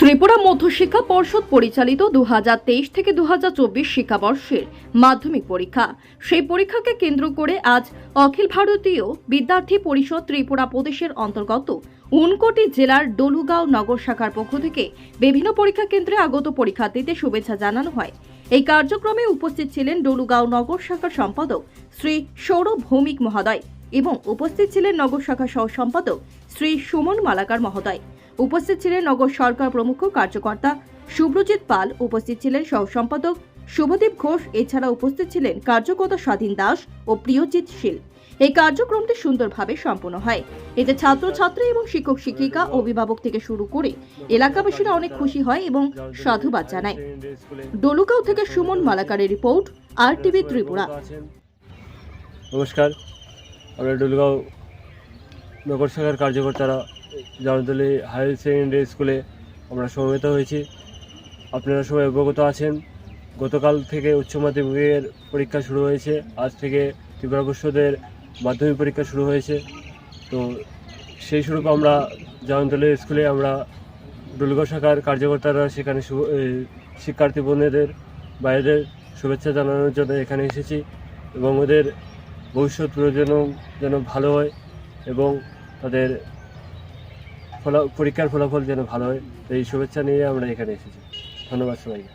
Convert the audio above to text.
ত্রিপুরা মধ্যশিক্ষা পর্ষদ পরিচালিত দু হাজার তেইশ থেকে দু হাজার চব্বিশ শিক্ষাবর্ষের মাধ্যমিক পরীক্ষা। সেই পরীক্ষাকে কেন্দ্র করে আজ অখিল ভারতীয় বিদ্যার্থী পরিষদ ত্রিপুরা প্রদেশের অন্তর্গত উনকোটি জেলার ডলুগাঁও নগর শাখার পক্ষ থেকে বিভিন্ন পরীক্ষা কেন্দ্রে আগত পরীক্ষার্থীদের শুভেচ্ছা জানানো হয়। এই কার্যক্রমে উপস্থিত ছিলেন ডলুগাঁও নগর শাখার সম্পাদক শ্রী সৌরভ ভৌমিক মহোদয়। এবং উপস্থিত ছিলেন নগর শাখা সহ সম্পাদক শ্রী সুমন মালাকার মহোদয়। উপস্থিত ছিলেন নগর সরকার প্রমুখ কার্যকর্তা সুব্রজিৎ পাল, উপস্থিত ছিলেন সহ সম্পাদক শুভদীপ ঘোষ, এছাড়া উপস্থিত ছিলেন কার্যকর্তা স্বাধীন দাস ও প্রিয়জিৎ শীল। এই কার্যক্রমটি সুন্দরভাবে সম্পন্ন হয়। এতে ছাত্রছাত্রী এবং শিক্ষক শিক্ষিকা, অভিভাবক থেকে শুরু করে এলাকাবাসীরা অনেক খুশি হয় এবং সাধুবাদ জানায়। ডলুগাঁও থেকে সুমন মালাকারের রিপোর্ট, আর টিভি ত্রিপুরা। নমস্কার। আমরা ডুলগাঁও নগর শাখার কার্যকর্তারা জনদলী হায়ার সেকেন্ডারি স্কুলে আমরা সমবেত হয়েছি। আপনারা সবাই অবগত আছেন, গতকাল থেকে উচ্চ মাধ্যমিকের পরীক্ষা শুরু হয়েছে, আজ থেকে ত্রিপুরা পরিষদের মাধ্যমিক পরীক্ষা শুরু হয়েছে। তো সেই স্বরূপ আমরা জয়ন্তলী স্কুলে আমরা ডুলগাঁও শাখার কার্যকর্তারা সেখানে শিক্ষার্থী বোনেদের বাইরেদের শুভেচ্ছা জানানোর জন্য এখানে এসেছি এবং ওদের ভবিষ্যৎ প্রয়োজনও যেন ভালো হয় এবং তাদের ফলা, পরীক্ষার ফলাফল যেন ভালো হয়। তো এই শুভেচ্ছা নিয়ে আমরা এখানে এসেছি। ধন্যবাদ সবাইকে।